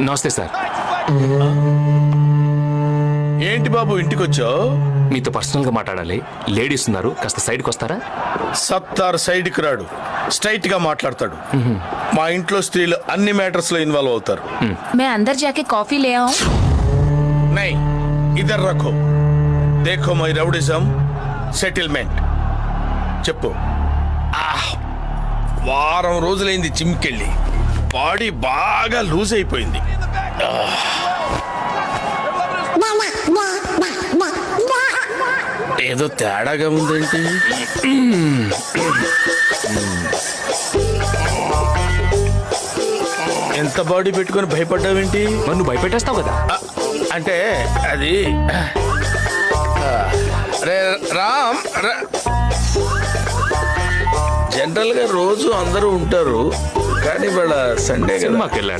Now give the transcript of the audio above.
నమస్తే సార్. ఏంటి బాబు ఇంటికొచ్చావు? మీతో పర్సనల్గా మాట్లాడాలి. లేడీస్ ఉన్నారు. కాస్త సైడ్కి వస్తారా? సత్తార్ సైడ్కి రాడు. స్ట్రైట్గా మాట్లాడతాడు. మా ఇంట్లో స్త్రీలు అన్ని మ్యాటర్స్లో ఇన్వాల్వ్ అవుతారు. మే అందర్ జాకే కాఫీ లే ఆऊं నై ఇదర్ రఖో. దేఖో మై రౌడిజం సెటిల్మెంట్. చెప్పు. వారం రోజులైంది జిమ్కెళ్ళి. బాడీ బాగా లూజ్ అయిపోయింది! ఏదో తేడాగా ఉందేంటి? ఎంత బాడీ పెట్టుకొని భయపడ్డావేంటి? నువ్వు భయపెట్టేస్తావు కదా. అంటే అది రామ్ రా- జనరల్గా రోజు అందరూ ఉంటారు. ಕಡಿಬೇಡ ಸಂಡೇಗೆ ಸಿನಿಮಾಕ್ಕೆಲ್ಲ